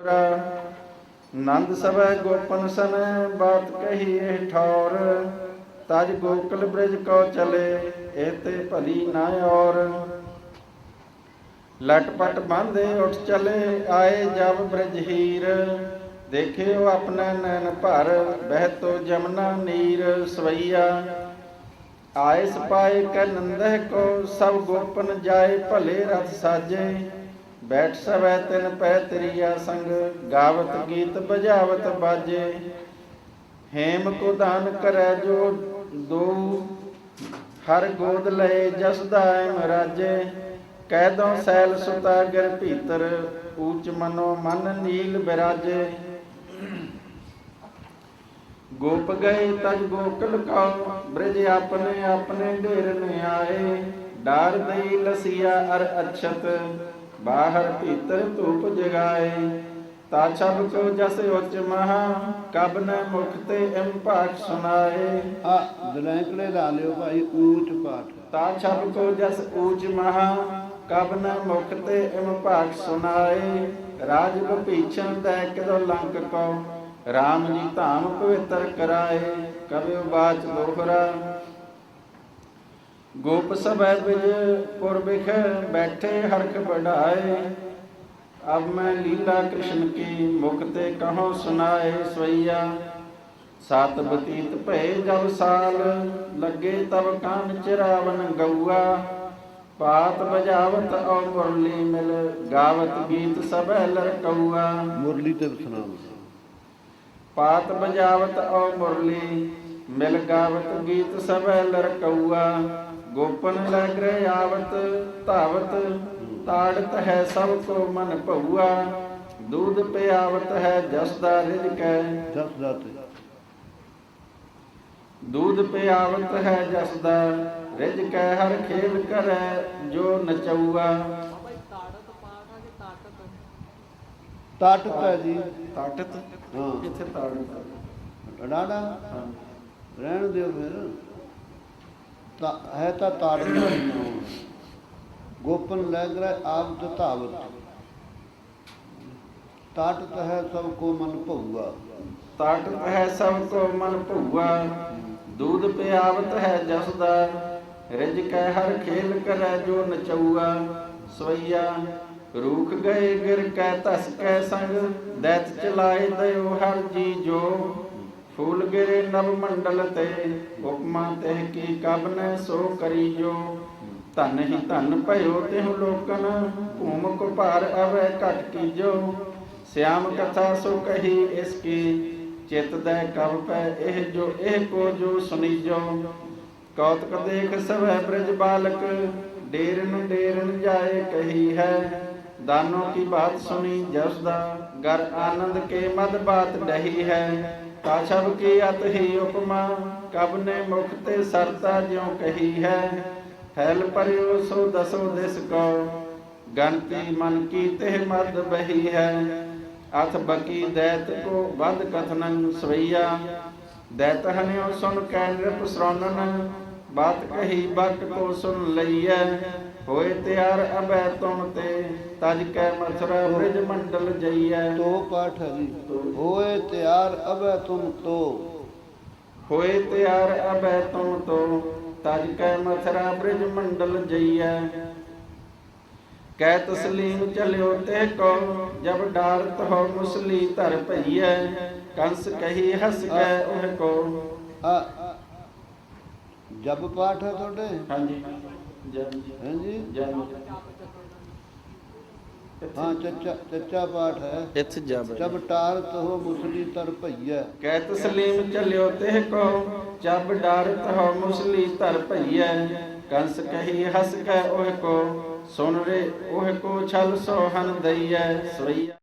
ਨੰਦ ਸਭੈ ਗੋਪਨ ਸਨ, ਬਾਤ ਕਹੀ ਇਹ ਠੌਰ। ਤਜ ਗੋਕਲ ਬ੍ਰਿਜ ਕੋ ਚਲੇ ਇਹ ਭਲੀ ਨਾ ਔਰ। ਲਟਪਟ ਬਾਂਧੇ ਉੱਠ ਚਲੇ, ਆਏ ਜਬ ਬ੍ਰਿਜ ਹੀਰ। ਦੇਖਿਓ ਆਪਣਾ ਨੈਣ ਭਰ, ਬਹਿਤੋ ਜਮਨਾ ਨੀਰ ਸਵਈਆ। ਆਏ ਸਪਾਏ ਕੈ ਨੰਦਹ ਕੋ, ਸਭ ਗੋਪਨ ਜਾਏ ਭਲੇ ਰਥ ਸਾਜੇ। ਬੈਠ ਸਵੈ ਤਿਨ ਪੈ ਤਰੀਆ ਸੰਗ, ਗਾਵਤ ਗੀਤ ਬਜਾਵਤ ਬਾਜੇ। ਹੇਮ ਕੋ ਦਾਨ ਕਰੈ ਜੋ ਦੋ, ਹਰ ਗੋਦ ਲਏ ਜਸਦਾ ਮਹਾਰਾਜੇ ਕਹਿ ਦੋ ਸੈਲ ਸੁਤਾ ਗਰ ਭੀਤਰ, ਊਚ ਮਨੋ ਮਨ ਨੀਲ ਬਿਰਾਜੇ। ਗੋਪ ਗਏ ਤਜ ਗੋਕਲ ਕਉ, ਬ੍ਰਿਜ ਆਪਣੇ ਆਪਣੇ ਢੇਰ ਨੇ ਆਏ। ਡਾਰ ਦਈ ਲਸੀਆ ਅਰ ਅਛਤ ਬਾਹਰ ਭੀਤਰ ਧੂਪ ਜਗਾਏ ਤਾ ਛਬ ਕੋ ਜਸ ਉੱਚ ਮਹਾ ਕਬ ਨ ਮੁਖ ਤੇ ਭਾਖ ਸੁਨਾਏ ਆ ਦਲੈਂਕਲੇ ਲਾ ਲਿਓ ਭਾਈ ਊਚ ਪਾਠ। ਤਾ ਛਬ ਕੋ ਜਸ ਊਚ ਮਹਾ ਕਬ ਨ ਮੁਖ ਤੇ ਭਾਖ ਸੁਨਾਏ ਰਾਜ ਭੀਛਣ ਦੈ ਕਿਦੋ ਲੰਕ ਕੋ RAM ਜੀ ਧਾਮ ਪਵਿੱਤਰ ਕਰਾਏ। ਕਬਿ ਬਾਚ ਦੋਹਰਾ ਗੋਪ ਸਭੈ ਬਿਜ ਪੁਰ ਬਿਖ ਬੈਠੇ ਹਰਖ ਬਢਾਏ ਅਬ ਮੈਂ ਲੀਲਾ ਕ੍ਰਿਸ਼ਨ ਕੀ ਮੁਖ ਤੇ ਕਹੋ ਸੁਨਾਏ ਸਵਈਆ। ਸਤ ਬਤੀਤ ਭਏ ਜਬ ਸਾਲ ਲੱਗੇ ਤਬ ਕਾਨ ਚਰਾਵਨ ਗਊਆ। ਪਾਤ ਬਜਾਵਤ ਔ ਮੁਰਲੀ ਮਿਲ ਗਾਵਤ ਗੀਤ ਸਭੈ ਲਰਕਊਆ। ਮੁਰਲੀ ਤੇ ਸੁਣਾਓ ਪਾਤ ਬਜਾਵਤ ਔ ਮੁਰਲੀ ਮਿਲ ਗਾਵਤ ਗੀਤ ਸਭੈ ਲਰਕਊਆ। ਗੋਪਨ ਲਗ ਰਹਿ ਆਵਤ ਧਾਵਤ ਤਾੜਤ ਹੈ ਸਭ ਕੋ ਮਨ ਭਉਆ ਦੂਧ ਪਿਆਵਤ ਹੈ ਜਸ ਦਾ ਰਿਜ ਕੈ। ਜਸ ਦਾਤੇ ਦੂਧ ਪਿਆਵਤ ਹੈ ਜਸ ਦਾ ਰਿਜ ਕੈ ਹਰ ਖੇਲ ਕਰੈ ਜੋ ਨਚਊਆ। ਤਾਟਤ ਹੈ ਜੀ। ਤਾਟਤ ਹਾਂ। ਕਿੱਥੇ ਤਾੜਤ? ਡਾੜਾ ਹਾਂ। ਰਹਿਣ ਦਿਓ ਫਿਰ। ਤਾਂ ਹੈ ਤਾਂ ਤਾੜਤ ਗੋਪਨ ਲੱਗ ਰਿਹਾ ਆਪ ਧਾਵਤ ਤਾਟਤ ਹੈ ਸਭ ਕੋ ਮਨ ਭਉਆ ਤਾਟਤ ਹੈ ਸਭ ਕੋ ਮਨ ਭਉਆ ਦੂਧ ਪਿਆਵਤ ਹੈ ਜਸ ਦਾ ਰਿਜ ਕੈ ਹਰ ਖੇਲ ਕਰੈ ਜੋ ਨਚਊਆ। ਸਵਈਆ, ਰੂਖ ਗਏ ਗਿਰ ਕੈ ਤਸ ਕੈ ਸੰਗ। ਦੈਤ ਚਲਾਏ ਦਇਓ ਹਰ ਜੀ ਜੋ। ਫੂਲ ਗਿਰੇ ਨਭ ਮੰਡਲ ਤੇ ਹੁਕਮਾ ਤੇ ਕੀ ਕਬ ਸੋ ਕਰੀ ਧਨ ਹੀ ਧਨ ਭਇਓ ਤਿਹੁ ਲੋਕਨ ਭੂਮ ਕੋ ਭਾਰ ਅਵੈ ਘਟ ਕੀਜੋ। ਸਿਆਮ ਕਥਾ ਸੋ ਕਹੀ ਇਸ ਕੀ, ਚਿਤ ਦੈ ਕਬ ਪੈ ਇਹ ਜੋ ਇਹ ਕੋ ਜੋ ਸੁਨੀਜੋ ਕੌਤਕ ਦੇਖ ਸਭੈ ਬ੍ਰਿਜ ਬਾਲਕ, ਡੇਰਨ ਡੇਰਨ ਜਾਏ ਕਹੀ ਹੈ। ਦਾਨੋ ਕੀ ਬਾਤ ਸੁਣੀ, ਜਸ ਦਾ ਗਰ ਆਨੰਦ ਕੇ ਮਦ ਬਾਤ ਡਹੀ ਹੈ। ਕਾਛਬ ਕੀ ਅਤ ਹੀ ਉਪਮਾ, ਕਬ ਨੇ ਮੁਖ ਤੇ ਸਰਤਾ ਜਿਉ ਕਹੀ ਹੈ। ਫੈਲ ਪਰਿਓ ਸੋ ਦਸੋ ਦਿਸ ਕੋ ਗਨਤੀ ਮਨ ਕੀ ਤਿਹ ਮਦ ਬਹੀ ਹੈ। ਅਥ ਬਕੀ ਦੈਤ ਕੋ ਬਦ ਕਥਨੰ ਸਵਈਆ, ਦੈਤ ਹਨਿਓ ਸੁਨ ਕੈ ਨਿਰਪ ਸਰੋਨਨ, ਬਾਤ ਕਹੀ ਬਕ ਕੋ ਸੁਨ ਲਈਐ। ਹੋਏ ਤਿਆਰ ਅਬੈ ਤੇ ਤਜ ਕੈ ਮਥੁਰਾ ਬ੍ਰਿਜ ਮੰਡਲ ਜਈਐ। ਤੋ ਪਾਠ ਹੋਏ ਤਿਆਰ ਅਬੈ ਤੁਮ ਤੋ। ਹੋਏ ਤਿਆਰ ਅਬੈ ਤੁਮ ਤੋ ਤਜ ਕੈ ਮਥੁਰਾ ਬ੍ਰਿਜ ਮੰਡਲ ਜਈਐ। ਕੈ ਤਸਲੀਮ ਚਲਿਓ ਤੇ ਕੋ ਜਬ ਡਾਰਤ ਹੋ ਮੁਸਲੀ ਧਰ ਭਈਐ ਕੰਸ ਕਹੀ ਹਸ ਕੈ ਉਹ ਕੋ। ਜਪ ਪਾਠ ਹੈ ਤੁਹਾਡੇ? ਹਾਂਜੀ। ਜਨ ਹੈ ਜੀ ਜਨ ਹਾਂ ਚੱਚਾ ਚੱਚਾ ਪਾਠ ਹੈ। ਇੱਥੇ ਜਬ ਜਬ ਟਾਰਤ ਹੋ ਮੁਸਲੀ ਤਰ ਭਈਐ। ਕੈ ਤਸਲੀਮ ਚਲਿਓ ਤੇ ਕੋ ਜਬ ਡਾਰਤ ਹੋ ਮੁਸਲੀ ਧਰ ਭਈਐ। ਕੰਸ ਕਹੀ ਹਸ ਕੈ ਉਹ ਕੋ ਸੁਨ ਰੇ ਉਹ ਕੋ ਛਲ ਸੋਹਨ ਦਈਐ। ਸਵਈਆ